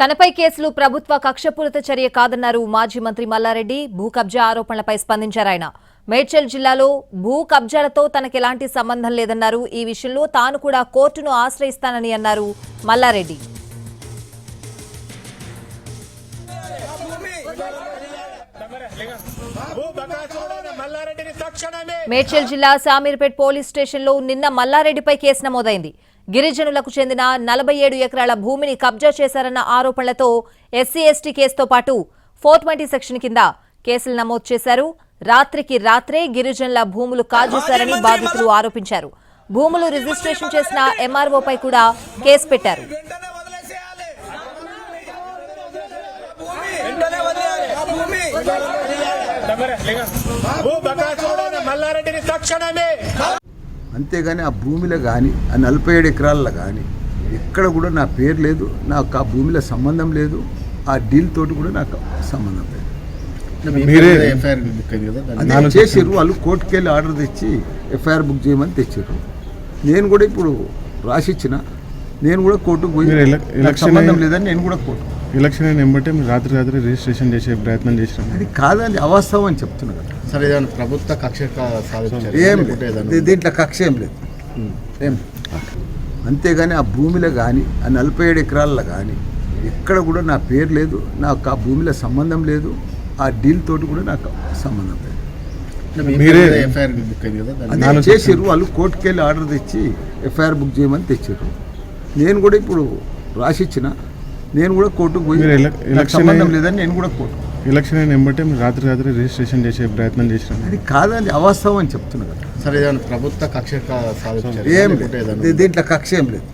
తనపై కేసులు ప్రభుత్వ కక్షపూరిత చర్య కాదన్నారు మాజీ మంత్రి మల్లారెడ్డి. భూ కబ్జా ఆరోపణలపై స్పందించారు ఆయన. మేడ్చల్ జిల్లాలో భూ కబ్జాలతో తనకెలాంటి సంబంధం లేదన్నారు. ఈ విషయంలో తాను కూడా కోర్టును ఆశ్రయిస్తానని అన్నారు మల్లారెడ్డి. మేడ్చల్ జిల్లా సామీర్పేట్ పోలీస్ స్టేషన్లో నిన్న మల్లారెడ్డిపై కేసు నమోదైంది. గిరిజనులకు చెందిన నలభై ఏడు ఎకరాల భూమిని కబ్జా చేశారన్న ఆరోపణలతో ఎస్సీ ఎస్టీ కేసుతో పాటు ఫోర్ ట్వంటీ సెక్షన్ కింద కేసులు నమోదు చేశారు. రాత్రికి రాత్రే గిరిజనుల భూములు కాజేశారని బాధితులు ఆరోపించారు. భూములు రిజిస్ట్రేషన్ చేసిన ఎంఆర్ఓపై కూడా కేసు పెట్టారు. వెంటనే వదిలేసేయాలి. వెంటనే వదిలేయాలి. ఆ భూమి. భూ బకాసురుడైన మల్లారెడ్డిని తక్షణమే అంతేగాని ఆ భూమిలో కానీ ఆ నలభై ఏడు ఎకరాల్లో కానీ ఎక్కడ కూడా నా పేరు లేదు నాకు ఆ భూమిలో సంబంధం లేదు ఆ డీల్ తోటి కూడా నాకు సంబంధం లేదు. అదే చేసిర్రు వాళ్ళు కోర్టుకి వెళ్ళి ఆర్డర్ తెచ్చి ఎఫ్ఐఆర్ బుక్ చేయమని తెచ్చారు నేను కూడా ఇప్పుడు రాసిచ్చిన నేను కూడా కోర్టుకు పోయి సంబంధం లేదని నేను కూడా కోర్టు ఎలక్షన్ అయిన వెంబటే మీరు రాత్రి రాత్రి రిజిస్ట్రేషన్ చేసే ప్రయత్నం చేసినాం. అది కాదని అవాస్తవం అని చెప్తున్నా కదా. సరే ఏదైనా ప్రభుత్వ కక్ష ఏం లేదు. దీంట్లో కక్ష ఏం లేదు. ఏం అంతేగాని ఆ భూమిలో కానీ ఆ నలభై ఏడు ఎకరాల్లో కానీ ఎక్కడ కూడా నా పేరు లేదు నాకు ఆ భూమిలో సంబంధం లేదు ఆ డీల్ తోటి కూడా నాకు సంబంధం లేదు. మీరే ఎఫ్ఐఆర్ బుక్ అయింది కదా దాన్ని అదే చేసిర్రు వాళ్ళు కోర్టుకి వెళ్ళి ఆర్డర్ తెచ్చి ఎఫ్ఐఆర్ బుక్ చేయమని తెచ్చారు నేను కూడా ఇప్పుడు రాసిచ్చిన నేను కూడా కోర్టుకు పోయి సంబంధం లేదని నేను కూడా కోర్టు ఎలక్షన్ అయిన మీరు రాత్రి రాత్రి రిజిస్ట్రేషన్ చేసే ప్రయత్నం చేసినాం అది కాదని అవాస్తవం అని చెప్తున్నా. కదా సరే ఏదైనా ప్రభుత్వ కక్ష ఏం లేదు. దీంట్లో కక్ష ఏం లేదు.